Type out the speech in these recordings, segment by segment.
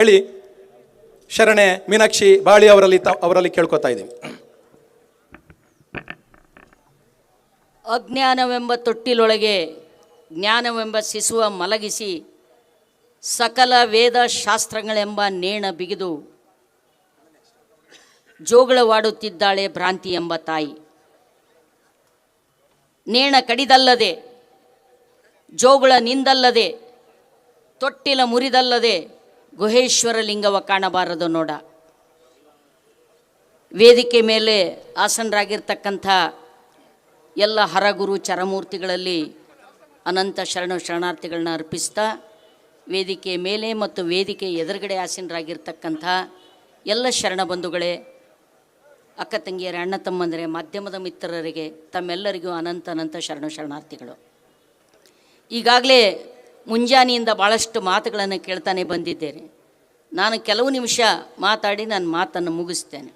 ಹೇಳಿ ಶರಣೆ ಮೀನಾಕ್ಷಿ ಬಾಳಿ ಅವರಲ್ಲಿ ಅವರಲ್ಲಿ ಕೇಳ್ಕೊತಾ ಇದ್ದೀವಿ. ಅಜ್ಞಾನವೆಂಬ ತೊಟ್ಟಿಲೊಳಗೆ ಜ್ಞಾನವೆಂಬ ಶಿಶುವ ಮಲಗಿಸಿ ಸಕಲ ವೇದ ಶಾಸ್ತ್ರಗಳೆಂಬ ನೇಣ ಬಿಗಿದು ಜೋಗಳವಾಡುತ್ತಿದ್ದಾಳೆ ಭ್ರಾಂತಿ ಎಂಬ ತಾಯಿ. ನೇಣ ಕಡಿದಲ್ಲದೆ, ಜೋಗಳ ನಿಂದಲ್ಲದೆ, ತೊಟ್ಟಿಲ ಮುರಿದಲ್ಲದೆ ಗುಹೇಶ್ವರ ಲಿಂಗವ ಕಾಣಬಾರದು ನೋಡ. ವೇದಿಕೆ ಮೇಲೆ ಆಸನರಾಗಿರ್ತಕ್ಕಂಥ ಎಲ್ಲ ಹರಗುರು ಚರಮೂರ್ತಿಗಳಲ್ಲಿ ಅನಂತ ಶರಣ ಶರಣಾರ್ಥಿಗಳನ್ನ ಅರ್ಪಿಸ್ತಾ, ವೇದಿಕೆ ಮೇಲೆ ಮತ್ತು ವೇದಿಕೆ ಎದುರುಗಡೆ ಆಸೀನರಾಗಿರ್ತಕ್ಕಂಥ ಎಲ್ಲ ಶರಣ ಬಂಧುಗಳೇ, ಅಕ್ಕ ತಂಗಿಯರ, ಅಣ್ಣ ತಮ್ಮಂದರೆ, ಮಾಧ್ಯಮದ ಮಿತ್ರರಿಗೆ, ತಮ್ಮೆಲ್ಲರಿಗೂ ಅನಂತ ಅನಂತ ಶರಣ ಶರಣಾರ್ಥಿಗಳು. ಈಗಾಗಲೇ ಮುಂಜಾನೆಯಿಂದ ಭಾಳಷ್ಟು ಮಾತುಗಳನ್ನು ಕೇಳ್ತಾನೆ ಬಂದಿದ್ದೇನೆ. ನಾನು ಕೆಲವು ನಿಮಿಷ ಮಾತಾಡಿ ನನ್ನ ಮಾತನ್ನು ಮುಗಿಸ್ತೇನೆ.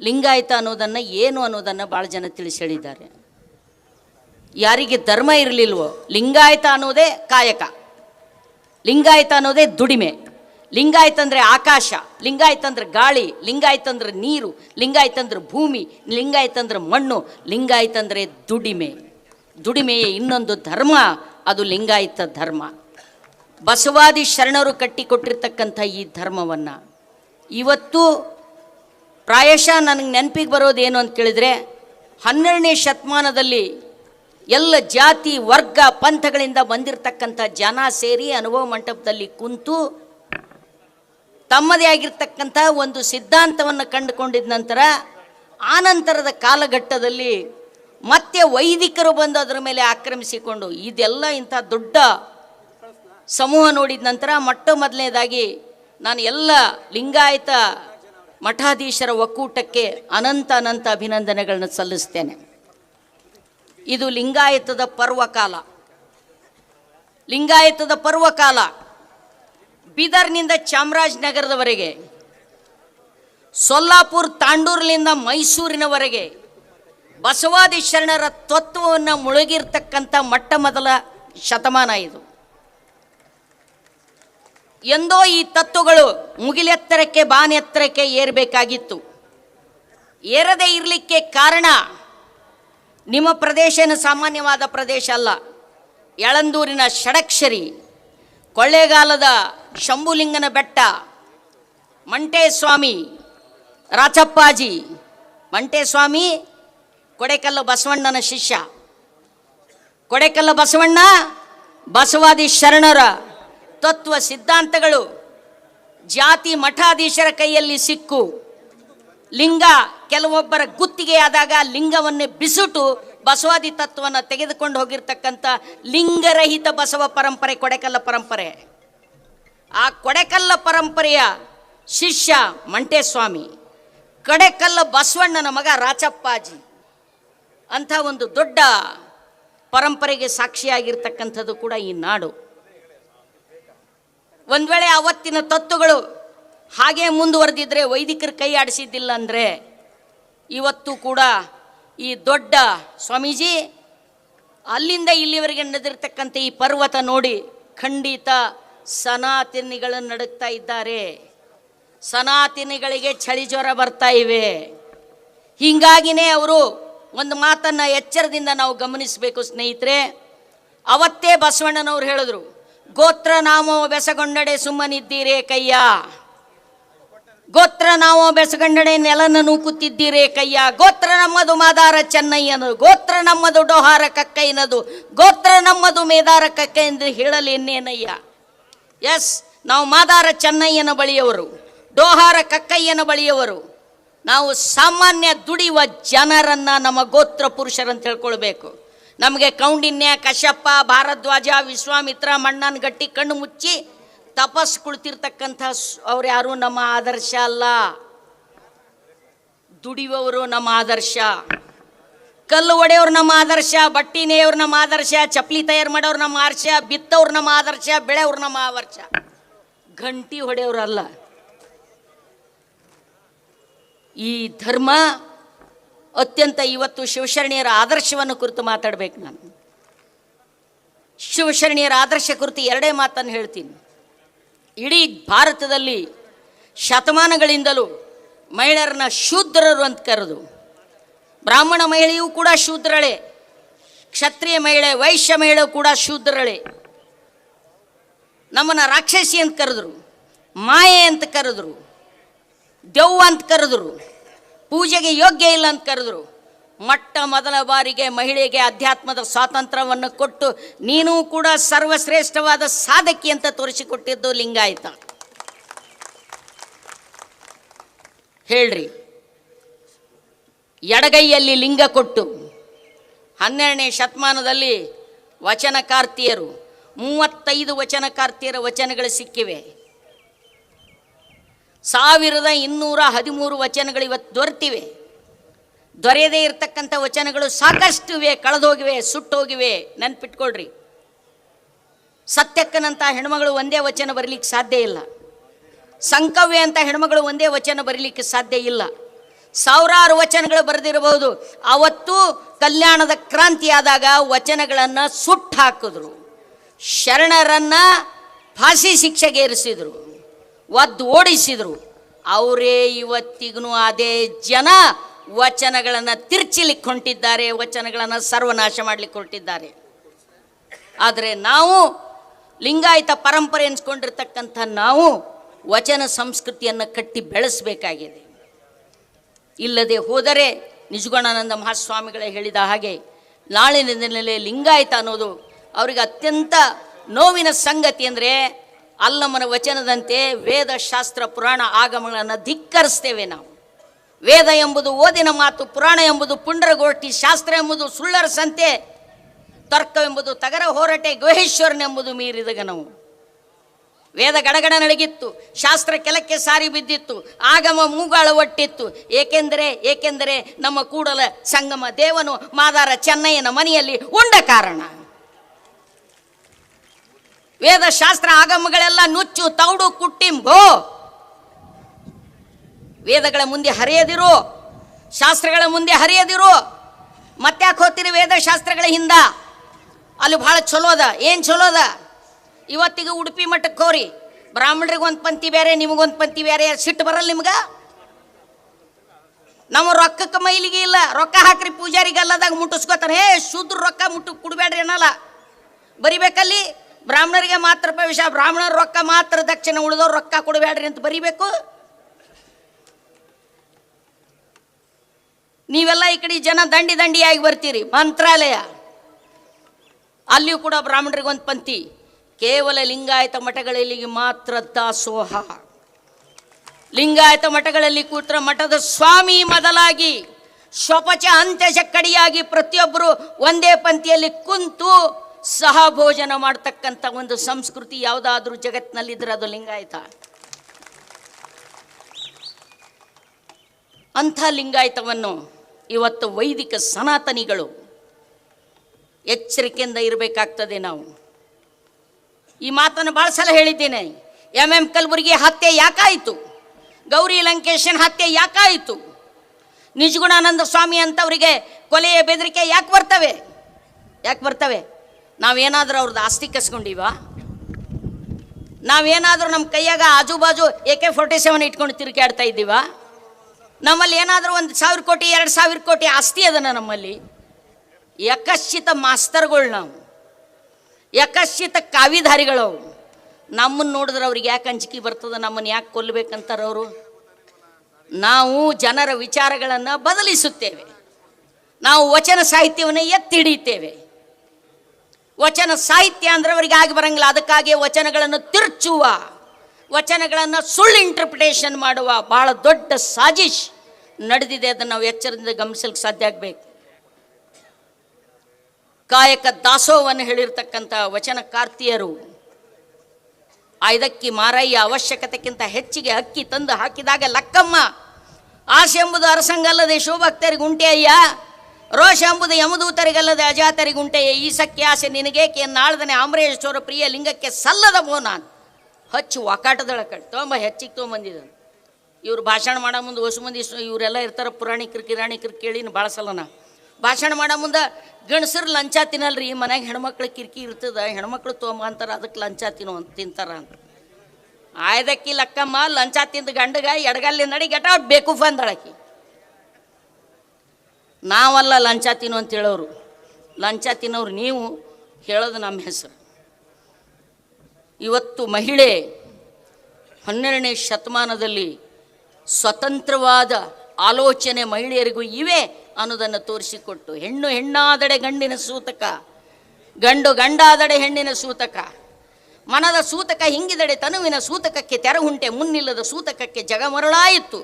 ಲಿಂಗಾಯತ ಅನ್ನೋದನ್ನು ಏನು ಅನ್ನೋದನ್ನು ಭಾಳ ಜನ ತಿಳಿಸಿ ಹೇಳಿದ್ದಾರೆ ಯಾರಿಗೆ ಧರ್ಮ ಇರಲಿಲ್ವೋ, ಲಿಂಗಾಯತ ಅನ್ನೋದೇ ಕಾಯಕ. ಲಿಂಗಾಯತ ಅನ್ನೋದೇ ದುಡಿಮೆ. ಲಿಂಗಾಯತ ಅಂದರೆ ಆಕಾಶ, ಲಿಂಗಾಯತ ಅಂದ್ರೆ ಗಾಳಿ, ಲಿಂಗಾಯತ ಅಂದರೆ ನೀರು, ಲಿಂಗಾಯತ ಅಂದ್ರೆ ಭೂಮಿ, ಲಿಂಗಾಯತ ಅಂದ್ರೆ ಮಣ್ಣು, ಲಿಂಗಾಯತ ಅಂದರೆ ದುಡಿಮೆ. ದುಡಿಮೆಯೇ ಇನ್ನೊಂದು ಧರ್ಮ. ಅದು ಲಿಂಗಾಯತ ಧರ್ಮ. ಬಸವಾದಿ ಶರಣರು ಕಟ್ಟಿಕೊಟ್ಟಿರ್ತಕ್ಕಂಥ ಈ ಧರ್ಮವನ್ನು. ಇವತ್ತು ಪ್ರಾಯಶಃ ನನಗೆ ನೆನಪಿಗೆ ಬರೋದೇನು ಅಂತ ಕೇಳಿದರೆ, ಹನ್ನೆರಡನೇ ಶತಮಾನದಲ್ಲಿ ಎಲ್ಲ ಜಾತಿ, ವರ್ಗ, ಪಂಥಗಳಿಂದ ಬಂದಿರತಕ್ಕಂಥ ಜನ ಸೇರಿ ಅನುಭವ ಮಂಟಪದಲ್ಲಿ ಕುಂತು ತಮ್ಮದೇ ಆಗಿರ್ತಕ್ಕಂಥ ಒಂದು ಸಿದ್ಧಾಂತವನ್ನು ಕಂಡುಕೊಂಡಿದ ನಂತರ, ಆನಂತರದ ಕಾಲಘಟ್ಟದಲ್ಲಿ ಮತ್ತೆ ವೈದಿಕರು ಬಂದು ಅದರ ಮೇಲೆ ಆಕ್ರಮಿಸಿಕೊಂಡು ಇದೆಲ್ಲ ಇಂಥ ದೊಡ್ಡ ಸಮೂಹ ನೋಡಿದ ನಂತರ ಮೊಟ್ಟ ಮೊದಲನೇದಾಗಿ ನಾನು ಎಲ್ಲ ಲಿಂಗಾಯತ ಮಠಾಧೀಶರ ಒಕ್ಕೂಟಕ್ಕೆ ಅನಂತ ಅನಂತ ಅಭಿನಂದನೆಗಳನ್ನು ಸಲ್ಲಿಸ್ತೇನೆ. ಇದು ಲಿಂಗಾಯತದ ಪರ್ವಕಾಲ. ಲಿಂಗಾಯತದ ಪರ್ವಕಾಲ. ಬೀದರ್ನಿಂದ ಚಾಮರಾಜನಗರದವರೆಗೆ, ಸೊಲ್ಲಾಪುರ್ ತಾಂಡೂರಿನಿಂದ ಮೈಸೂರಿನವರೆಗೆ ಬಸವಾದಿ ಶರಣರ ತತ್ವವನ್ನು ಮುಳುಗಿರ್ತಕ್ಕಂಥ ಮೊಟ್ಟ ಮೊದಲ ಶತಮಾನ ಇದು. ಎಂದೋ ಈ ತತ್ವಗಳು ಮುಗಿಲೆತ್ತರಕ್ಕೆ ಬಾನೆತ್ತರಕ್ಕೆ ಏರಬೇಕಾಗಿತ್ತು. ಏರದೇ ಇರಲಿಕ್ಕೆ ಕಾರಣ ನಿಮ್ಮ ಪ್ರದೇಶನ ಸಾಮಾನ್ಯವಾದ ಪ್ರದೇಶ ಅಲ್ಲ. ಯಳಂದೂರಿನ ಷಡಕ್ಷರಿ, ಕೊಳ್ಳೇಗಾಲದ ಶಂಭುಲಿಂಗನ ಬೆಟ್ಟ, ಮಂಟೇಸ್ವಾಮಿ, ರಾಚಪ್ಪಾಜಿ, ಮಂಟೇಸ್ವಾಮಿ ಕೊಡೆಕಲ್ಲು ಬಸವಣ್ಣನ ಶಿಷ್ಯ. ಕೊಡೆಕಲ್ಲು ಬಸವಣ್ಣ, ಬಸವಾದಿ ಶರಣರ ತತ್ವ ಸಿದ್ಧಾಂತಗಳು. ಜಾತಿ ಮಠಾಧೀಶರ ಕೈಯಲ್ಲಿ ಸಿಕ್ಕು. ಲಿಂಗ ಕೆಲವೊಬ್ಬರ ಗುತ್ತಿಗೆಯಾದಾಗ ಲಿಂಗವನ್ನೇ ಬಿಸುಟು ಬಸವಾದಿ ತತ್ವವನ್ನು ತೆಗೆದುಕೊಂಡು ಹೋಗಿರ್ತಕ್ಕಂಥ ಲಿಂಗರಹಿತ ಬಸವ ಪರಂಪರೆ ಕೊಡೆಕಲ್ಲ ಪರಂಪರೆ. ಆ ಕೊಡೆಕಲ್ಲ ಪರಂಪರೆಯ ಶಿಷ್ಯ ಮಂಟೇಸ್ವಾಮಿ, ಕಡೆಕಲ್ಲ ಬಸವಣ್ಣನ ಮಗ ರಾಚಪ್ಪಾಜಿ. ಅಂಥ ಒಂದು ದೊಡ್ಡ ಪರಂಪರೆಗೆ ಸಾಕ್ಷಿಯಾಗಿರ್ತಕ್ಕಂಥದ್ದು ಕೂಡ ಈ ನಾಡು. ಒಂದು ವೇಳೆ ಅವತ್ತಿನ ತತ್ವಗಳು ಹಾಗೆ ಮುಂದುವರೆದಿದ್ರೆ ವೈದಿಕರು ಕೈ ಆಡಿಸಿದ್ದಿಲ್ಲ ಅಂದರೆ ಇವತ್ತು ಕೂಡ ಈ ದೊಡ್ಡ ಸ್ವಾಮೀಜಿ ಅಲ್ಲಿಂದ ಇಲ್ಲಿವರೆಗೆ ನಡೆದಿರ್ತಕ್ಕಂಥ ಈ ಪರ್ವತ ನೋಡಿ ಖಂಡಿತ ಸನಾತನಿಗಳು ನಡುಕ್ತಾ ಇದ್ದಾರೆ. ಸನಾತನಿಗಳಿಗೆ ಚಳಿ ಜ್ವರ ಬರ್ತಾ ಇವೆ. ಹೀಗಾಗಿನೇ ಅವರು ಒಂದು ಮಾತನ್ನು ಎಚ್ಚರದಿಂದ ನಾವು ಗಮನಿಸಬೇಕು, ಸ್ನೇಹಿತರೆ. ಅವತ್ತೇ ಬಸವಣ್ಣನವ್ರು ಹೇಳಿದ್ರು, ಗೋತ್ರ ನಾವು ಬೆಸಗೊಂಡಡೆ ಸುಮ್ಮನಿದ್ದೀರೇ ಕಯ್ಯ. ಗೋತ್ರ ನಾವು ಬೆಸಗಂಡಡೆ ನೆಲನ ನೂಕುತ್ತಿದ್ದೀರೇ ಕಯ್ಯ. ಗೋತ್ರ ನಮ್ಮದು ಮಾದಾರ ಚೆನ್ನಯ್ಯನದು, ಗೋತ್ರ ನಮ್ಮದು ಡೋಹಾರ ಕಕ್ಕೈನದು ಗೋತ್ರ ನಮ್ಮದು ಮೇದಾರ ಕಕ್ಕ ಎಂದು ಹೇಳಲೇನೇನಯ್ಯ ಎಸ್ ನಾವು ಮಾದಾರ ಚೆನ್ನಯ್ಯನ ಬಳಿಯವರು, ಡೋಹಾರ ಕಕ್ಕಯ್ಯನ ಬಳಿಯವರು. ನಾವು ಸಾಮಾನ್ಯ ದುಡಿಯುವ ಜನರನ್ನು ನಮ್ಮ ಗೋತ್ರ ಪುರುಷರಂತ ಹೇಳ್ಕೊಳ್ಬೇಕು. ನಮಗೆ ಕೌಂಡಿನ್ಯ ಕಶ್ಯಪ್ಪ ಭಾರದ್ವಾಜ, ವಿಶ್ವಾಮಿತ್ರ, ಮಣ್ಣನ್ ಗಟ್ಟಿ ಕಣ್ಣು ಮುಚ್ಚಿ ತಪಸ್ ಕುಳಿತಿರ್ತಕ್ಕಂಥ ಅವ್ರು ಯಾರು ನಮ್ಮ ಆದರ್ಶ ಅಲ್ಲ. ದುಡಿಯುವವರು ನಮ್ಮ ಆದರ್ಶ. ಕಲ್ಲು ಒಡೆಯವ್ರು ನಮ್ಮ ಆದರ್ಶ, ಬಟ್ಟಿ ನೇಯವ್ರು ನಮ್ಮ ಆದರ್ಶ, ಚಪ್ಪಲಿ ತಯಾರು ಮಾಡೋರು ನಮ್ಮ ಆದರ್ಶ ಬಿತ್ತವ್ರು ನಮ್ಮ ಆದರ್ಶ ಬೆಳೆಯವ್ರು ನಮ್ಮ ಆದರ್ಶ. ಗಂಟಿ ಹೊಡೆಯವ್ರು ಅಲ್ಲ. ಈ ಧರ್ಮ ಅತ್ಯಂತ ಇವತ್ತು ಶಿವಶರಣಿಯರ ಆದರ್ಶವನ್ನು ಕುರಿತು ಮಾತಾಡಬೇಕು ನಾನು. ಶಿವಶರಣಿಯರ ಆದರ್ಶ ಕುರಿತು ಎರಡೇ ಮಾತನ್ನು ಹೇಳ್ತೀನಿ. ಇಡೀ ಭಾರತದಲ್ಲಿ ಶತಮಾನಗಳಿಂದಲೂ ಮಹಿಳೆಯರನ್ನ ಶೂದ್ರರು ಅಂತ ಕರೆದು, ಬ್ರಾಹ್ಮಣ ಮಹಿಳೆಯೂ ಕೂಡ ಶೂದ್ರಳೆ, ಕ್ಷತ್ರಿಯ ಮಹಿಳೆ, ವೈಶ್ಯ ಮಹಿಳೆ ಕೂಡ ಶೂದ್ರಳೆ. ನಮ್ಮನ್ನು ರಾಕ್ಷಸಿ ಅಂತ ಕರೆದ್ರು, ಮಾಯೆ ಅಂತ ಕರೆದ್ರು. ದೆವ್ವ ಅಂತ ಕರೆದ್ರು. ಪೂಜೆಗೆ ಯೋಗ್ಯ ಇಲ್ಲ ಅಂತ ಕರೆದ್ರು. ಮೊಟ್ಟ ಮೊದಲ ಬಾರಿಗೆ ಮಹಿಳೆಗೆ ಅಧ್ಯಾತ್ಮದ ಸ್ವಾತಂತ್ರ್ಯವನ್ನು ಕೊಟ್ಟು ನೀನು ಕೂಡ ಸರ್ವಶ್ರೇಷ್ಠವಾದ ಸಾಧಕಿ ಅಂತ ತೋರಿಸಿಕೊಟ್ಟಿದ್ದು ಲಿಂಗಾಯತ. ಹೇಳ್ರಿ. ಎಡಗೈಯಲ್ಲಿ ಲಿಂಗ ಕೊಟ್ಟು ಹನ್ನೆರಡನೇ ಶತಮಾನದಲ್ಲಿ ವಚನಕಾರ್ತಿಯರು, ಮೂವತ್ತೈದು ವಚನಕಾರ್ತಿಯರ ವಚನಗಳು ಸಿಕ್ಕಿವೆ. ಸಾವಿರದ ಇನ್ನೂರ ಹದಿಮೂರು ವಚನಗಳು ಇವತ್ತು ದೊರೆತಿವೆ. ದೊರೆಯದೇ ಇರತಕ್ಕಂಥ ವಚನಗಳು ಸಾಕಷ್ಟು ಇವೆ ಕಳೆದೋಗಿವೆ, ಸುಟ್ಟೋಗಿವೆ, ನೆನ್ಪಿಟ್ಕೊಳ್ರಿ. ಸತ್ಯಕ್ಕನಂತ ಹೆಣ್ಮಗಳು ಒಂದೇ ವಚನ ಬರಲಿಕ್ಕೆ ಸಾಧ್ಯ ಇಲ್ಲ. ಸಂಕವ್ಯ ಅಂತ ಹೆಣ್ಮಗಳು ಒಂದೇ ವಚನ ಬರಲಿಕ್ಕೆ ಸಾಧ್ಯ ಇಲ್ಲ. ಸಾವಿರಾರು ವಚನಗಳು ಬರೆದಿರಬಹುದು. ಅವತ್ತು ಕಲ್ಯಾಣದ ಕ್ರಾಂತಿ ಆದಾಗ ವಚನಗಳನ್ನು ಸುಟ್ಟು ಹಾಕಿದ್ರು ಶರಣರನ್ನು ಫಾಸಿ ಶಿಕ್ಷೆಗೇರಿಸಿದ್ರು. ಒದ್ದು ಓಡಿಸಿದ್ರು. ಅವರೇ ಇವತ್ತಿಗೂ ಅದೇ ಜನ ವಚನಗಳನ್ನು ತಿರ್ಚಿಲಿಕ್ಕೆ ಹೊಂಟಿದ್ದಾರೆ ವಚನಗಳನ್ನು ಸರ್ವನಾಶ ಮಾಡಲಿಕ್ಕೆ ಹೊರಟಿದ್ದಾರೆ. ಆದರೆ ನಾವು ಲಿಂಗಾಯತ ಪರಂಪರೆ ಎನ್ಸ್ಕೊಂಡಿರ್ತಕ್ಕಂಥ ನಾವು ವಚನ ಸಂಸ್ಕೃತಿಯನ್ನು ಕಟ್ಟಿ ಬೆಳೆಸಬೇಕಾಗಿದೆ. ಇಲ್ಲದೆ ಹೋದರೆ ನಿಜಗುಣಾನಂದ ಮಹಾಸ್ವಾಮಿಗಳೇ ಹೇಳಿದ ಹಾಗೆ ನಾಳಿನ ದಿನದಲ್ಲಿ ಲಿಂಗಾಯತ ಅನ್ನೋದು ಅವರಿಗೆ ಅತ್ಯಂತ ನೋವಿನ ಸಂಗತಿ ಅಂದರೆ ಅಲ್ಲಮನ ವಚನದಂತೆ ವೇದ ಶಾಸ್ತ್ರ ಪುರಾಣ ಆಗಮಗಳನ್ನು ಧಿಕ್ಕರಿಸ್ತೇವೆ ನಾವು. ವೇದ ಎಂಬುದು ಓದಿನ ಮಾತು, ಪುರಾಣ ಎಂಬುದು ಪುಂಡರಗೋಷ್ಠಿ, ಶಾಸ್ತ್ರ ಎಂಬುದು ಸುಳ್ಳರ ಸಂತೆ ತರ್ಕವೆಂಬುದು ತಗರ ಹೋರಾಟೆ ಗುಹೇಶ್ವರನೆಂಬುದು ಮೀರಿದಗ ನಾವು. ವೇದ ಗಡಗಡ ನಡಗಿತ್ತು ಶಾಸ್ತ್ರ ಕೆಲಕ್ಕೆ ಸಾರಿ ಬಿದ್ದಿತ್ತು, ಆಗಮ ಮೂಗಾಳ ಒಟ್ಟಿತ್ತು. ಏಕೆಂದರೆ ಏಕೆಂದರೆ ನಮ್ಮ ಕೂಡಲ ಸಂಗಮ ದೇವನು ಮಾದಾರ ಚೆನ್ನಯ್ಯನ ಮನೆಯಲ್ಲಿ ಉಂಡ ಕಾರಣ. ವೇದ ಶಾಸ್ತ್ರ ಆಗಮಗಳೆಲ್ಲ ನುಚ್ಚು, ತೌಡು ಕುಟ್ಟಿಂಬೋ ವೇದಗಳ ಮುಂದೆ ಹರಿಯದಿರು, ಶಾಸ್ತ್ರಗಳ ಮುಂದೆ ಹರಿಯದಿರು. ಮತ್ತ್ಯಾಕೆ ಹೋಗ್ತೀರಿ ವೇದಶಾಸ್ತ್ರಗಳ ಹಿಂದ? ಅಲ್ಲಿ ಭಾಳ ಚಲೋ ಅದ. ಏನು ಚಲೋ ಅದ? ಇವತ್ತಿಗೆ ಉಡುಪಿ ಮಠಕ್ಕೆ ಹೋರಿ ಬ್ರಾಹ್ಮಣರಿಗೆ ಒಂದು ಪಂಕ್ತಿ ಬೇರೆ ನಿಮಗೊಂದು ಪಂಕ್ತಿ ಬೇರೆ. ಸಿಟ್ಟು ಬರಲ್ಲ ನಿಮ್ಗೆ? ನಮ್ಮ ರೊಕ್ಕಕ್ಕೆ ಮೈಲಿಗೆ ಇಲ್ಲ. ರೊಕ್ಕ ಹಾಕ್ರಿ ಪೂಜಾರಿಗೆ ಅಲ್ಲದಾಗ ಮುಟ್ಟಿಸ್ಕೋತಾನೆ. ಹೇ ಶುದ್ಧ ರೊಕ್ಕ ಮುಟ್ಟು ಕೊಡಬೇಡ್ರಿ ಅನ್ನಲ್ಲ. ಬರಿಬೇಕಲ್ಲಿ? ಬ್ರಾಹ್ಮಣರಿಗೆ ಮಾತ್ರ ಪ್ರವೇಶ ಬ್ರಾಹ್ಮಣರ ರೊಕ್ಕ ಮಾತ್ರ ದಕ್ಷಿಣ ಉಳಿದವ್ರು ರೊಕ್ಕ ಕೊಡಬೇಡ್ರಿ ಅಂತ ಬರಿಬೇಕು? ನೀವೆಲ್ಲ ಈ ಕಡೆ ಜನ ದಂಡಿ ದಂಡಿಯಾಗಿ ಬರ್ತೀರಿ, ಮಂತ್ರಾಲಯ. ಅಲ್ಲಿಯೂ ಕೂಡ ಬ್ರಾಹ್ಮಣರಿಗೆ ಒಂದು ಪಂಕ್ತಿ. ಕೇವಲ ಲಿಂಗಾಯತ ಮಠಗಳಲ್ಲಿ ಮಾತ್ರ ದಾಸೋಹ. ಲಿಂಗಾಯತ ಮಠಗಳಲ್ಲಿ ಕೂತ್ರ ಮಠದ ಸ್ವಾಮಿ ಮೊದಲಾಗಿ ಸ್ವಪಚ ಅಂತ್ಯಜ ಕಡಿಯಾಗಿ ಪ್ರತಿಯೊಬ್ಬರು ಒಂದೇ ಪಂಕ್ತಿಯಲ್ಲಿ ಕುಂತು ಸಹ ಭೋಜನ ಮಾಡ್ತಕ್ಕಂಥ ಒಂದು ಸಂಸ್ಕೃತಿ ಯಾವುದಾದ್ರೂ ಜಗತ್ತಿನಲ್ಲಿದ್ದರೆ ಅದು ಲಿಂಗಾಯತ. ಅಂಥ ಲಿಂಗಾಯತವನ್ನು ಇವತ್ತು ವೈದಿಕ ಸನಾತನಿಗಳು ಎಚ್ಚರಿಕೆಯಿಂದ ಇರಬೇಕಾಗ್ತದೆ ನಾವು. ಈ ಮಾತನ್ನು ಭಾಳ ಸಲ ಹೇಳಿದ್ದೇನೆ. ಎಂ ಎಂ ಕಲಬುರ್ಗಿ ಹತ್ಯೆ ಯಾಕಾಯಿತು? ಗೌರಿ ಲಂಕೇಶನ್ ಹತ್ಯೆ ಯಾಕಾಯಿತು? ನಿಜಗುಣಾನಂದ ಸ್ವಾಮಿ ಅಂತವರಿಗೆ ಕೊಲೆಯ ಬೆದರಿಕೆ ಯಾಕೆ ಬರ್ತವೆ ಯಾಕೆ ಬರ್ತವೆ ನಾವೇನಾದರೂ ಅವ್ರದ್ದು ಆಸ್ತಿ ಕಸ್ಕೊಂಡಿವ? ನಾವೇನಾದರೂ ನಮ್ಮ ಕೈಯಾಗ ಆಜು ಬಾಜು ಎ ಕೆ ಫೋರ್ಟಿ ಸೆವೆನ್ ಇಟ್ಕೊಂಡು ತಿರುಗಾಡ್ತಾ ಇದ್ದೀವ? ನಮ್ಮಲ್ಲಿ ಏನಾದರೂ ಒಂದು ಸಾವಿರ ಕೋಟಿ, ಎರಡು ಸಾವಿರ ಕೋಟಿ ಆಸ್ತಿ ಅದನ ನಮ್ಮಲ್ಲಿ? ಯಕಶ್ಚಿತ ಮಾಸ್ತರ್ಗಳು ನಾವು. ಯಕಶ್ಚಿತ ಕಾವಿಧಾರಿಗಳು ನಮ್ಮನ್ನು ನೋಡಿದ್ರೆ ಅವ್ರಿಗೆ ಯಾಕೆ ಅಂಜಿಕೆ ಬರ್ತದೆ? ನಮ್ಮನ್ನು ಯಾಕೆ ಕೊಲ್ಲಬೇಕಂತಾರೆ ಅವರು? ನಾವು ಜನರ ವಿಚಾರಗಳನ್ನು ಬದಲಿಸುತ್ತೇವೆ. ನಾವು ವಚನ ಸಾಹಿತ್ಯವನ್ನು ಎತ್ತಿ ಹಿಡಿಯುತ್ತೇವೆ. ವಚನ ಸಾಹಿತ್ಯ ಅಂದ್ರೆ ಅವರಿಗೆ ಆಗಿ ಬರಂಗಿಲ್ಲ. ಅದಕ್ಕಾಗಿ ವಚನಗಳನ್ನು ತಿರ್ಚುವ, ವಚನಗಳನ್ನು ಸುಳ್ಳು ಇಂಟರ್ಪ್ರಿಟೇಷನ್ ಮಾಡುವ ಬಹಳ ದೊಡ್ಡ ಸಾಜಿಶ್ ನಡೆದಿದೆ. ಅದನ್ನು ನಾವು ಎಚ್ಚರದಿಂದ ಗಮನಿಸಲಿಕ್ಕೆ ಸಾಧ್ಯ ಆಗಬೇಕು. ಕಾಯಕ ದಾಸೋಹವನ್ನು ಹೇಳಿರ್ತಕ್ಕಂಥ ವಚನ ಕಾರ್ತಿಯರು ಐದಕ್ಕಿ ಮಾರಯ್ಯ ಅವಶ್ಯಕತೆಗಿಂತ ಹೆಚ್ಚಿಗೆ ಅಕ್ಕಿ ತಂದು ಹಾಕಿದಾಗ, ಲಕ್ಕಮ್ಮ, ಆಸೆ ಎಂಬುದು ಅರಸಂಗಲ್ಲದೆ ಶೋಭಕ್ತರಿಗೆ ಉಂಟೆ ಅಯ್ಯ. ರೋಷ ಎಂಬುದು ಯಮದೂತರಿಗಲ್ಲದೆ ಅಜಾತರಿಗುಂಟೆಯೇ ಈ ಸಖ್ಯ ಆಸೆ ನಿನಗೇಕೆ? ನಾಳ್ದನೆ ಆಮ್ರೇಶ್ವರ ಪ್ರಿಯ ಲಿಂಗಕ್ಕೆ ಸಲ್ಲದ ಬೋನಾನ್ ಹಚ್ಚು ಒಕಾಟದಳ ಕಡೆ ತೊಂಬ ಹೆಚ್ಚಿಗೆ ತೊಗೊಂಬಂದಿದ್ದಾನೆ ಇವ್ರು ಭಾಷಣ ಮಾಡೋ ಮುಂದೆ ಹೊಸ ಮಂದಿ ಇವರೆಲ್ಲ ಇರ್ತಾರೆ ಪುರಾಣಿಕರು, ಕಿರಾಣಿಕರು ಕೇಳಿನ ಭಾಳ ನಾ. ಭಾಷಣ ಮಾಡೋ ಮುಂದೆ ಗಂಡಸರು ಲಂಚ ತಿನ್ನಲ್ರಿ ಮನ್ಯಾಗ ಹೆಣ್ಮಕ್ಳು ಕಿರಿಕಿ ಇರ್ತದೆ, ಹೆಣ್ಮಕ್ಳು ತೊಂಬ ಅಂತಾರೆ, ಅದಕ್ಕೆ ಲಂಚ ತಿನ್ನೋ ಅಂತ ತಿಂತಾರ ಅಂತ. ಆಯ್ದಕ್ಕಿ ಲಕ್ಕಮ್ಮ ಲಂಚ ತಿಂದು ಗಂಡಗ ಎಡಗಲ್ಲಿ ನಡಿ ಗೆಟ ಬೇಕು ಬಂದಳಕಿ ನಾವಲ್ಲ ಲಂಚ ತಿನ್ನು ಅಂತ ಹೇಳೋರು ಲಂಚ ತಿನ್ನೋರು ನೀವು ಹೇಳೋದು ನಮ್ಮ ಹೆಸರು. ಇವತ್ತು ಮಹಿಳೆ ಹನ್ನೆರಡನೇ ಶತಮಾನದಲ್ಲಿ ಸ್ವತಂತ್ರವಾದ ಆಲೋಚನೆ ಮಹಿಳೆಯರಿಗೂ ಇವೆ ಅನ್ನೋದನ್ನು ತೋರಿಸಿಕೊಟ್ಟು. ಹೆಣ್ಣು ಹೆಣ್ಣಾದಡೆ ಗಂಡಿನ ಸೂತಕ, ಗಂಡು ಗಂಡಾದಡೆ ಹೆಣ್ಣಿನ ಸೂತಕ, ಮನದ ಸೂತಕ ಹಿಂಗಿದಡೆ ತನುವಿನ ಸೂತಕಕ್ಕೆ ತೆರಹುಂಟೆ ಮುನ್ನಿಲ್ಲದ ಸೂತಕಕ್ಕೆ ಜಗ ಮರಳಾಯಿತು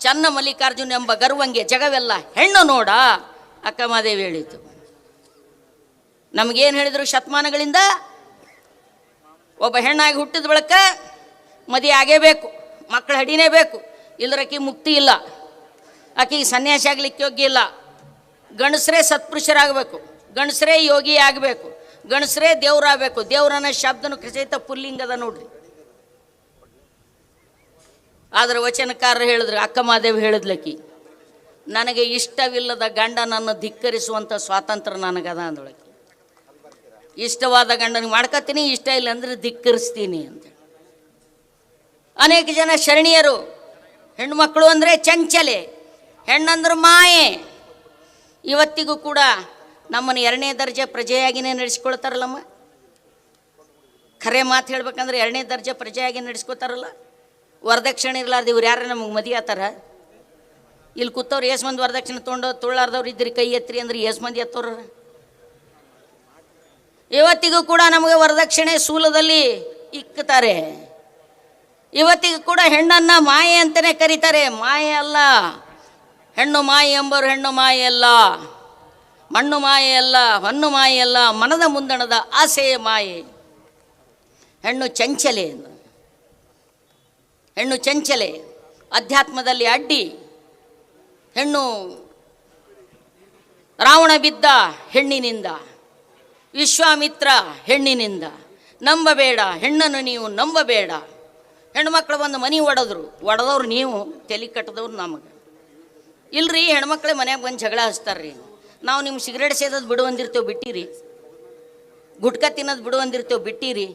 ಚನ್ನ ಮಲ್ಲಿಕಾರ್ಜುನ ಎಂಬ ಗರ್ವಂಗೆ ಜಗವೆಲ್ಲ ಹೆಣ್ಣು ನೋಡ ಅಕ್ಕಮಾದೇವಿ ಹೇಳಿತು ನಮಗೇನು ಹೇಳಿದರು ಶತಮಾನಗಳಿಂದ? ಒಬ್ಬ ಹೆಣ್ಣಾಗಿ ಹುಟ್ಟಿದ ಬಳಿಕ ಮದುವೆ ಆಗೇಬೇಕು, ಮಕ್ಕಳು ಹಡಿನೇ ಬೇಕು. ಇಲ್ಲರಕ್ಕೆ ಮುಕ್ತಿ ಇಲ್ಲ. ಆಕೆಗೆ ಸನ್ಯಾಸಿ ಆಗ್ಲಿಕ್ಕೆ ಯೋಗ್ಯ ಇಲ್ಲ. ಗಂಡಸರೇ ಸತ್ಪುರುಷರಾಗಬೇಕು, ಗಂಡಸರೇ ಯೋಗಿ ಆಗಬೇಕು ಗಂಡಸರೇ ದೇವರಾಗಬೇಕು. ದೇವರನ್ನ ಶಬ್ದನು ಕೃಷಿತ ಪುಲ್ಲಿಂಗದ ನೋಡ್ರಿ. ಆದ್ರೆ ವಚನಕಾರರು ಹೇಳಿದ್ರು ಅಕ್ಕಮಾದೇವಿ ಹೇಳಿದ್ಲಕ್ಕಿ, ನನಗೆ ಇಷ್ಟವಿಲ್ಲದ ಗಂಡ ನನ್ನ ಧಿಕ್ಕರಿಸುವಂಥ ಸ್ವಾತಂತ್ರ್ಯ ನನಗದ ಅಂದೊಳಕ್ಕೆ. ಇಷ್ಟವಾದ ಗಂಡನಿಗೆ ಮಾಡ್ಕೊತೀನಿ ಇಷ್ಟ ಇಲ್ಲ ಅಂದರೆ ಧಿಕ್ಕರಿಸ್ತೀನಿ ಅಂತ ಅನೇಕ ಜನ ಶರಣಿಯರು ಹೆಣ್ಮಕ್ಳು ಅಂದರೆ ಚಂಚಲೆ, ಹೆಣ್ಣಂದ್ರೆ ಮಾಯೆ. ಇವತ್ತಿಗೂ ಕೂಡ ನಮ್ಮನ್ನು ಎರಡನೇ ದರ್ಜೆ ಪ್ರಜೆಯಾಗಿನೇ ನಡೆಸ್ಕೊಳ್ತಾರಲ್ಲಮ್ಮ? ಖರೆ ಮಾತು ಹೇಳ್ಬೇಕಂದ್ರೆ ಎರಡನೇ ದರ್ಜೆ ಪ್ರಜೆಯಾಗಿ ನಡೆಸ್ಕೊತಾರಲ್ಲ? ವರದಕ್ಷಿಣೆ ಇರ್ಲಾರ್ದು ಇವ್ರು ಯಾರು ನಮಗೆ ಮದಿ ಆತಾರ? ಇಲ್ಲಿ ಕೂತವ್ರು ಏಸ್ ಮಂದಿ ವರದಕ್ಷಿಣೆ ತೊಗೊಂಡು ತುಳ್ಳಾರ್ದವ್ರು ಇದ್ರಿ ಕೈ ಎತ್ತ್ರಿ ಅಂದ್ರೆ ಏಸ್ ಮಂದಿ ಎತ್ತವ್ರ ಇವತ್ತಿಗೂ ಕೂಡ ನಮಗೆ ವರದಕ್ಷಿಣೆ ಸೂಲದಲ್ಲಿ ಇಕ್ಕುತ್ತಾರೆ. ಇವತ್ತಿಗೂ ಕೂಡ ಹೆಣ್ಣನ್ನು ಮಾಯೆ ಅಂತಲೇ ಕರೀತಾರೆ. ಮಾಯೆ ಅಲ್ಲ. ಹೆಣ್ಣು ಮಾಯೆ ಎಂಬರು ಹೆಣ್ಣು ಮಾಯೆ ಅಲ್ಲ. ಮಣ್ಣು ಮಾಯೆ ಅಲ್ಲ, ಹಣ್ಣು ಮಾಯೆ ಅಲ್ಲ, ಮನದ ಮುಂದಣದ ಆಸೆಯ ಮಾಯೆ. ಹೆಣ್ಣು ಚಂಚಲೆ. ಹೆಣ್ಣು ಚಂಚಲೆ, ಅಧ್ಯಾತ್ಮದಲ್ಲಿ ಅಡ್ಡಿ. ಹೆಣ್ಣು ರಾವಣ ಬಿದ್ದ ಹೆಣ್ಣಿನಿಂದ, ವಿಶ್ವಾಮಿತ್ರ ಹೆಣ್ಣಿನಿಂದ. ನಂಬಬೇಡ, ಹೆಣ್ಣನ್ನು ನೀವು ನಂಬಬೇಡ. ಹೆಣ್ಮಕ್ಳು ಬಂದು ಮನೆ ಒಡೆದ್ರು. ಒಡೆದವ್ರು ನೀವು, ತಲೆ ಕಟ್ಟದವ್ರು ನಮಗೆ. ಇಲ್ರಿ, ಹೆಣ್ಮಕ್ಳೇ ಮನ್ಯಾಗ ಬಂದು ಜಗಳ ಹಚ್ತಾರ್ರಿ. ನಾವು ನಿಮ್ಮ ಸಿಗರೇಟ್ ಸೇದೋದು ಬಿಡು ಅಂದಿರ್ತೇವೆ, ಬಿಟ್ಟಿರಿ. ಗುಟ್ಕ ತಿನ್ನೋದು ಬಿಡು ಅಂದಿರ್ತೇವೆ, ಬಿಟ್ಟಿರಿ.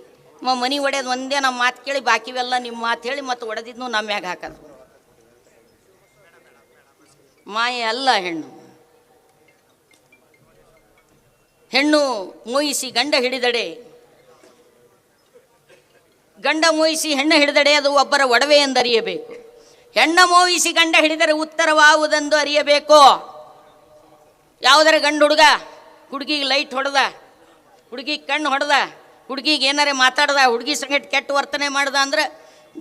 ಮ ಮನೆ ಒಡೆಯೋದು ಒಂದೇ ನಮ್ಮ ಮಾತು ಕೇಳಿ ಬಾಕಿವೆಲ್ಲ ನಿಮ್ಮ ಮಾತು ಹೇಳಿ ಮತ್ತು ಒಡೆದಿದ್ನು ನಮ್ಮ ಮ್ಯಾಗ ಹಾಕೋದು. ಮಾಯ ಅಲ್ಲ ಹೆಣ್ಣು. ಹೆಣ್ಣು ಮೋಯಿಸಿ ಗಂಡ ಹಿಡಿದಡೆ. ಗಂಡ ಮೋಯಿಸಿ ಹೆಣ್ಣು ಹಿಡಿದಡೆ, ಅದು ಒಬ್ಬರ ಒಡವೆ ಎಂದು ಅರಿಯಬೇಕು. ಹೆಣ್ಣ ಮೋಯಿಸಿ ಗಂಡ ಹಿಡಿದರೆ ಉತ್ತರವಾವುದೆಂದು ಅರಿಯಬೇಕು? ಯಾವುದರ ಗಂಡು ಹುಡುಗ? ಹುಡುಗಿಗೆ ಲೈಟ್ ಹೊಡೆದ? ಹುಡುಗಿಗೆ ಕಣ್ಣು ಹೊಡೆದ? ಹುಡುಗಿಗೆ ಏನಾರೇ ಮಾತಾಡ್ದ, ಹುಡುಗಿ ಸಂಗಟ ಕೆಟ್ಟ ವರ್ತನೆ ಮಾಡ್ದ ಅಂದ್ರೆ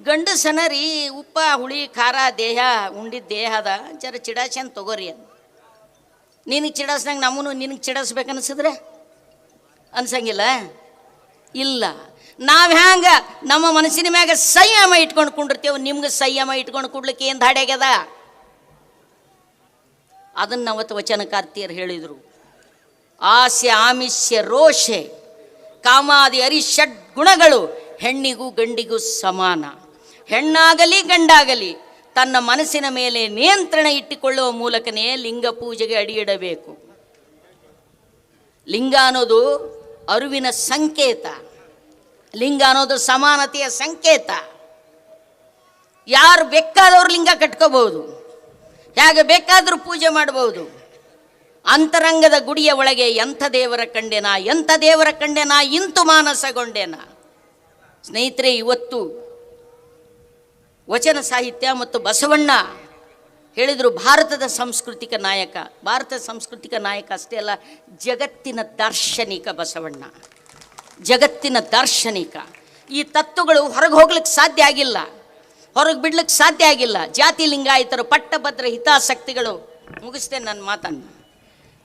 ಗಂಡಸನ ರೀ, ಉಪ್ಪ, ಹುಳಿ, ಖಾರ, ದೇಹ ಉಂಡಿದ್ದ ದೇಹದ ಜರ ಚಿಡಾಸನ್ ತಗೋರಿ ಅಂತ ನಿನಗೆ ಚಿಡಾಸ್ದಂಗೆ ನಮ್ಮನ್ನು ನಿನಗೆ ಚಿಡಸ್ಬೇಕು ಅನ್ಸಿದ್ರೆ? ಅನ್ಸಂಗಿಲ್ಲ? ಇಲ್ಲ. ನಾವು ಹ್ಯಾಂಗೆ ನಮ್ಮ ಮನಸ್ಸಿನ ಮ್ಯಾಗ ಸಂಯಮ ಇಟ್ಕೊಂಡು ಕುಂಡಿರ್ತೇವೆ, ನಿಮ್ಗೆ ಸಂಯಮ ಇಟ್ಕೊಂಡು ಕುಡ್ಲಿಕ್ಕೆ ಏನು ದಾಡ್ಯಾಗ್ಯದ ಅದನ್ನು ಅವತ್ತು ವಚನಕಾರ್ತಿಯರು ಹೇಳಿದರು. ಆಸೆ ಆಮಿಷ್ಯ ರೋಷೆ. ಕಾಮಾದಿ ಅರಿಷಡ್ ಗುಣಗಳು ಹೆಣ್ಣಿಗೂ ಗಂಡಿಗೂ ಸಮಾನ. ಹೆಣ್ಣಾಗಲಿ ಗಂಡಾಗಲಿ ತನ್ನ ಮನಸ್ಸಿನ ಮೇಲೆ ನಿಯಂತ್ರಣ ಇಟ್ಟುಕೊಳ್ಳುವ ಮೂಲಕನೇ ಲಿಂಗ ಪೂಜೆಗೆ ಅಡಿಯಿಡಬೇಕು. ಲಿಂಗ ಅನ್ನೋದು ಅರಿವಿನ ಸಂಕೇತ. ಲಿಂಗ ಅನ್ನೋದು ಸಮಾನತೆಯ ಸಂಕೇತ. ಯಾರು ಬೇಕಾದವ್ರು ಲಿಂಗ ಕಟ್ಕೋಬಹುದು. ಹೇಗೆ ಬೇಕಾದರೂ ಪೂಜೆ ಮಾಡಬಹುದು ಅಂತರಂಗದ ಗುಡಿಯ ಒಳಗೆ ಎಂಥ ದೇವರ ಕಂಡೆನ ಎಂಥ ದೇವರ ಕಂಡೆನ ಇಂತು ಮಾನಸಗೊಂಡೆನ ಸ್ನೇಹಿತರೆ, ಇವತ್ತು ವಚನ ಸಾಹಿತ್ಯ ಮತ್ತು ಬಸವಣ್ಣ ಹೇಳಿದರು ಭಾರತದ ಸಾಂಸ್ಕೃತಿಕ ನಾಯಕ. ಭಾರತದ ಸಾಂಸ್ಕೃತಿಕ ನಾಯಕ ಅಷ್ಟೇ ಅಲ್ಲ, ಜಗತ್ತಿನ ದಾರ್ಶನಿಕ ಬಸವಣ್ಣ. ಜಗತ್ತಿನ ದಾರ್ಶನಿಕ. ಈ ತತ್ವಗಳು ಹೊರಗೆ ಹೋಗ್ಲಿಕ್ಕೆ ಸಾಧ್ಯ ಆಗಿಲ್ಲ. ಹೊರಗೆ ಬಿಡ್ಲಿಕ್ಕೆ ಸಾಧ್ಯ ಆಗಿಲ್ಲ. ಜಾತಿ ಲಿಂಗಾಯಿತರು, ಪಟ್ಟಭದ್ರ ಹಿತಾಸಕ್ತಿಗಳು. ಮುಗಿಸ್ತೇನೆ ನನ್ನ ಮಾತನ್ನು.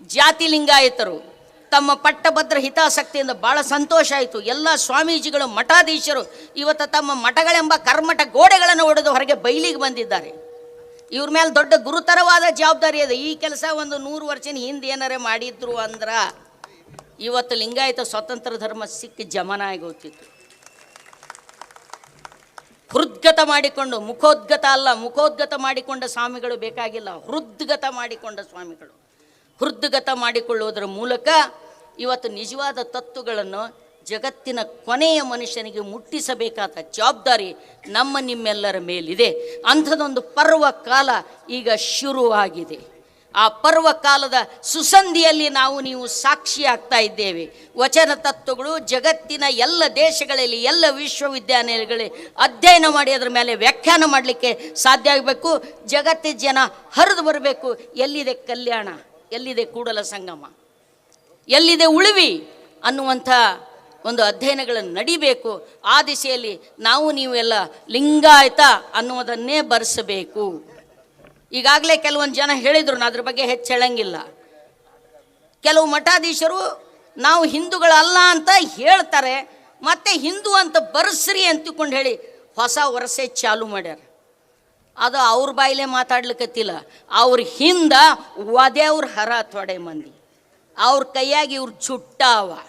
ಜಾತಿ ಲಿಂಗಾಯತರು ತಮ್ಮ ಪಟ್ಟಭದ್ರ ಹಿತಾಸಕ್ತಿಯಿಂದ ಭಾಳ ಸಂತೋಷ ಆಯಿತು. ಎಲ್ಲ ಸ್ವಾಮೀಜಿಗಳು, ಮಠಾಧೀಶರು ಇವತ್ತು ತಮ್ಮ ಮಠಗಳೆಂಬ ಕರ್ಮಠ ಗೋಡೆಗಳನ್ನು ಒಡೆದು ಹೊರಗೆ ಬೈಲಿಗೆ ಬಂದಿದ್ದಾರೆ. ಇವ್ರ ಮೇಲೆ ದೊಡ್ಡ ಗುರುತರವಾದ ಜವಾಬ್ದಾರಿ ಇದೆ. ಈ ಕೆಲಸ ಒಂದು ನೂರು ವರ್ಷದ ಹಿಂದೆ ಏನಾರೇ ಮಾಡಿದ್ರು ಅಂದ್ರೆ ಇವತ್ತು ಲಿಂಗಾಯತ ಸ್ವತಂತ್ರ ಧರ್ಮ ಸಿಕ್ಕಿ ಜಮನ ಆಗೋತಿತ್ತು. ಹೃದ್ಗತ ಮಾಡಿಕೊಂಡು, ಮುಖೋದ್ಗತ ಅಲ್ಲ, ಮುಖೋದ್ಗತ ಮಾಡಿಕೊಂಡ ಸ್ವಾಮಿಗಳು ಬೇಕಾಗಿಲ್ಲ. ಹೃದ್ಗತ ಮಾಡಿಕೊಂಡ ಸ್ವಾಮಿಗಳು. ಹೃದ್ಗತ ಮಾಡಿಕೊಳ್ಳುವುದರ ಮೂಲಕ ಇವತ್ತು ನಿಜವಾದ ತತ್ವಗಳನ್ನು ಜಗತ್ತಿನ ಕೊನೆಯ ಮನುಷ್ಯನಿಗೆ ಮುಟ್ಟಿಸಬೇಕಾದ ಜವಾಬ್ದಾರಿ ನಮ್ಮ ನಿಮ್ಮೆಲ್ಲರ ಮೇಲಿದೆ. ಅಂಥದೊಂದು ಪರ್ವ ಕಾಲ ಈಗ ಶುರುವಾಗಿದೆ. ಆ ಪರ್ವ ಕಾಲದ ಸುಸಂಧಿಯಲ್ಲಿ ನಾವು ನೀವು ಸಾಕ್ಷಿ ಆಗ್ತಾ ಇದ್ದೇವೆ. ವಚನ ತತ್ವಗಳು ಜಗತ್ತಿನ ಎಲ್ಲ ದೇಶಗಳಲ್ಲಿ, ಎಲ್ಲ ವಿಶ್ವವಿದ್ಯಾನಿಲಯಗಳಲ್ಲಿ ಅಧ್ಯಯನ ಮಾಡಿ ಅದರ ಮೇಲೆ ವ್ಯಾಖ್ಯಾನ ಮಾಡಲಿಕ್ಕೆ ಸಾಧ್ಯ ಆಗಬೇಕು. ಜಗತ್ತಿನ ಜನ ಹರಿದು ಬರಬೇಕು. ಎಲ್ಲಿದೆ ಕಲ್ಯಾಣ? ಎಲ್ಲಿದೆ ಕೂಡಲ ಸಂಗಮ? ಎಲ್ಲಿದೆ ಉಳಿವಿ? ಅನ್ನುವಂಥ ಒಂದು ಅಧ್ಯಯನಗಳನ್ನು ನಡಿಬೇಕು. ಆ ದಿಸೆಯಲ್ಲಿ ನಾವು ನೀವೆಲ್ಲ ಲಿಂಗಾಯತ ಅನ್ನುವುದನ್ನೇ ಬರೆಸಬೇಕು. ಈಗಾಗಲೇ ಕೆಲವೊಂದು ಜನ ಹೇಳಿದ್ರು ಅದ್ರ ಬಗ್ಗೆ ಹೆಚ್ಚು ಹೇಳಂಗಿಲ್ಲ. ಕೆಲವು ಮಠಾಧೀಶರು, ನಾವು ಹಿಂದೂಗಳಲ್ಲ ಅಂತ ಹೇಳ್ತಾರೆ, ಮತ್ತೆ ಹಿಂದೂ ಅಂತ ಬರ್ಸ್ರಿ ಅಂತಕೊಂಡು ಹೇಳಿ ಹೊಸ ವರ್ಷೆ ಚಾಲು ಮಾಡ್ಯಾರ. ಅದು ಅವ್ರ ಬಾಯಿಲೆ ಮಾತಾಡ್ಲಿಕ್ಕತ್ತಿಲ್ಲ ಅವ್ರ ಹಿಂದ ಒದೆವ್ರ ಹರ ತೊಡೆ ಮಂದಿ. ಅವ್ರ ಕೈಯಾಗಿ ಇವ್ರು ಚುಟ್ಟಾವ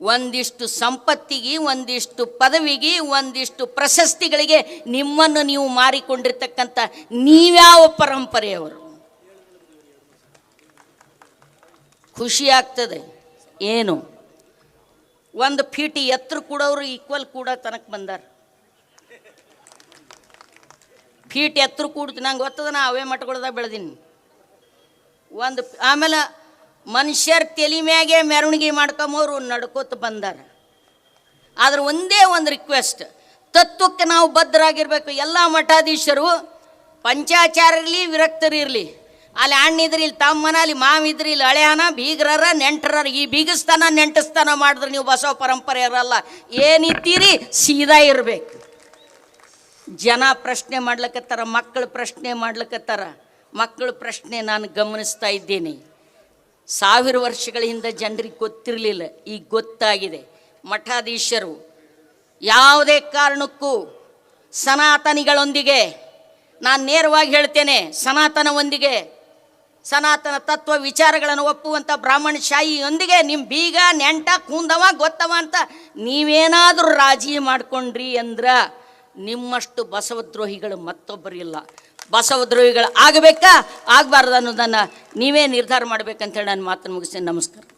ಒಂದಿಷ್ಟು ಸಂಪತ್ತಿಗೆ, ಒಂದಿಷ್ಟು ಪದವಿಗೆ, ಒಂದಿಷ್ಟು ಪ್ರಶಸ್ತಿಗಳಿಗೆ ನಿಮ್ಮನ್ನು ನೀವು ಮಾರಿಕೊಂಡಿರ್ತಕ್ಕಂಥ ನೀವ್ಯಾವ ಪರಂಪರೆಯವರು ಖುಷಿ ಆಗ್ತದೆ. ಏನು? ಒಂದು ಫೀಟಿ ಎತ್ತರ ಅವರು ಈಕ್ವಲ್ ಕೂಡ ತನಕ ಬಂದಾರ. ಫೀಟ್ ಎತ್ತರ ಕೂಡ್ತು. ನಂಗೆ ಗೊತ್ತದ ನಾ ಅವೇ ಮಟ್ಕೊಳ್ದಾಗ ಬೆಳೆದೀನಿ. ಒಂದು ಆಮೇಲೆ ಮನುಷ್ಯರ ತಲೆ ಮ್ಯಾಗೆ ಮೆರವಣಿಗೆ ಮಾಡ್ಕೊಂಬೋರು ನಡ್ಕೋತ ಬಂದಾರ. ಆದ್ರೆ ಒಂದೇ ಒಂದು ರಿಕ್ವೆಸ್ಟ್ ತತ್ವಕ್ಕೆ ನಾವು ಬದ್ಧರಾಗಿರ್ಬೇಕು. ಎಲ್ಲ ಮಠಾಧೀಶರು ಪಂಚಾಚಾರ್ಯರ್ಲಿ ವಿರಕ್ತರಿರಲಿ ಅಲ್ಲಿ ಅಣ್ಣಿದ್ರಿ ಇಲ್ಲಿ ತಮ್ಮನ, ಅಲ್ಲಿ ಮಾವಿದ್ರಿ ಇಲ್ಲಿ ಹಳೆಯನ, ಬೀಗರರ ನೆಂಟರ ಈ ಬೀಗಸ್ತಾನ, ನೆಂಟಸ್ತಾನ ಮಾಡಿದ್ರೆ ನೀವು ಬಸವ ಪರಂಪರೆ ಇರಲ್ಲ ಏನಿತ್ತೀರಿ ಸೀದಾ ಇರಬೇಕು. ಜನ ಪ್ರಶ್ನೆ ಮಾಡ್ಲಕತ್ತಾರ, ಮಕ್ಕಳು ಪ್ರಶ್ನೆ ಮಾಡ್ಲಕತ್ತಾರ. ಮಕ್ಕಳ ಪ್ರಶ್ನೆ ನಾನು ಗಮನಿಸ್ತಾ ಇದ್ದೇನೆ. ಸಾವಿರ ವರ್ಷಗಳ ಹಿಂದೆ ಜನರಿಗೆ ಗೊತ್ತಿರಲಿಲ್ಲ, ಈಗ ಗೊತ್ತಾಗಿದೆ. ಮಠಾಧೀಶರು, ಯಾವುದೇ ಕಾರಣಕ್ಕೂ ಸನಾತನಿಗಳೊಂದಿಗೆ, ನಾನು ನೇರವಾಗಿ ಹೇಳ್ತೇನೆ, ಸನಾತನವೊಂದಿಗೆ, ಸನಾತನ ತತ್ವ ವಿಚಾರಗಳನ್ನು ಒಪ್ಪುವಂಥ ಬ್ರಾಹ್ಮಣ ಶಾಹಿಯೊಂದಿಗೆ ನಿಮ್ಮ ಬೀಗ, ನೆಂಟ, ಕೂಂದವ, ಗೊತ್ತವ ಅಂತ ನೀವೇನಾದರೂ ರಾಜಿ ಮಾಡ್ಕೊಂಡ್ರಿ ಅಂದ್ರೆ ನಿಮ್ಮಷ್ಟು ಬಸವದ್ರೋಹಿಗಳು ಮತ್ತೊಬ್ಬರಿಲ್ಲ ಬಸವದ್ರೋಹಿಗಳು ಆಗಬೇಕಾ ಆಗಬಾರ್ದು ಅನ್ನೋದನ್ನು ನೀವೇ ನಿರ್ಧಾರ ಮಾಡಬೇಕಂತೇಳಿ ನಾನು ಮಾತನ್ನು ಮುಗಿಸ್ತೇನೆ. ನಮಸ್ಕಾರ.